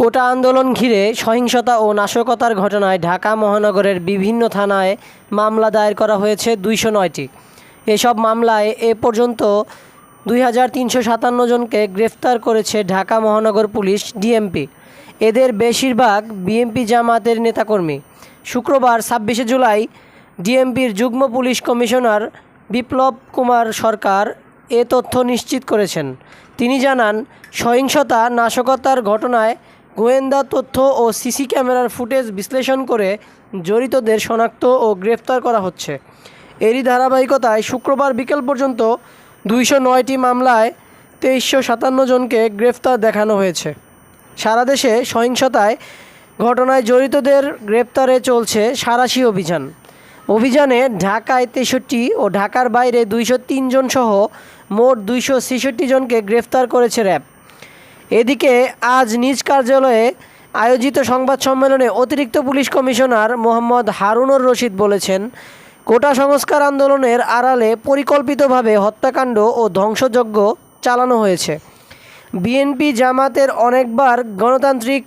কোটা আন্দোলন ঘিরে সহিংসতা ও নাশকতার ঘটনায় ঢাকা মহানগরের বিভিন্ন থানায় মামলা দায়ের করা হয়েছে দুইশো নয়টি। এসব মামলায় এ পর্যন্ত দুই হাজার তিনশো সাতান্ন জনকে গ্রেফতার করেছে ঢাকা মহানগর পুলিশ ডিএমপি। এদের বেশিরভাগ বিএমপি জামাতের নেতাকর্মী। শুক্রবার ছাব্বিশে জুলাই ডিএমপির যুগ্ম পুলিশ কমিশনার বিপ্লব কুমার সরকার এ তথ্য নিশ্চিত করেছেন। তিনি জানান, সহিংসতা, নাশকতার ঘটনায় গোয়েন্দা তথ্য ও সিসি ক্যামেরার ফুটেজ বিশ্লেষণ করে জড়িতদের শনাক্ত ও গ্রেফতার করা হচ্ছে। এরই ধারাবাহিকতায় শুক্রবার বিকেল পর্যন্ত দুইশো নয়টি মামলায় তেইশশো সাতান্ন জনকে গ্রেফতার দেখানো হয়েছে। সারা দেশে সহিংসতায় ঘটনায় জড়িতদের গ্রেপ্তারে চলছে সারাশি অভিযান। অভিযানে ঢাকায় তেষট্টি ও ঢাকার বাইরে দুইশো জন সহ মোট দুইশো ছেষট্টি জনকে গ্রেফতার করেছে র্যাব। এদিকে আজ নিজ কার্যালয়ে আয়োজিত সংবাদ সম্মেলনে অতিরিক্ত পুলিশ কমিশনার মোহাম্মদ হারুনুর রশিদ বলেছেন, কোটা সংস্কার আন্দোলনের আড়ালে পরিকল্পিতভাবে হত্যাকাণ্ড ও ধ্বংসযজ্ঞ চালানো হয়েছে। বিএনপি জামাতের অনেকবার গণতান্ত্রিক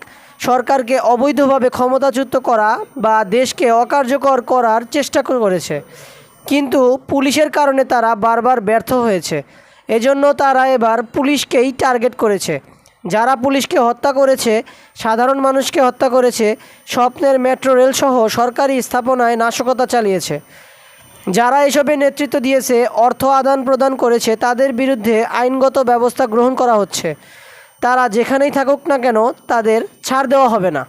সরকারকে অবৈধভাবে ক্ষমতাচ্যুত করা বা দেশকে অকার্যকর করার চেষ্টা করেছে, কিন্তু পুলিশের কারণে তারা বারবার ব্যর্থ হয়েছে। এজন্য তারা এবার পুলিশকেই টার্গেট করেছে। যারা পুলিশকে হত্যা করেছে, সাধারণ মানুষকে হত্যা করেছে, স্বপ্নের মেট্রো রেলসহ সরকারি স্থাপনায় নাশকতা চালিয়েছে। যারা এসবে নেতৃত্ব দিয়েছে, অর্থ আদান প্রদান করেছে, তাদের বিরুদ্ধে আইনগত ব্যবস্থা গ্রহণ করা হচ্ছে। তারা যেখানেই থাকুক না কেন, তাদের ছাড় দেওয়া হবে না।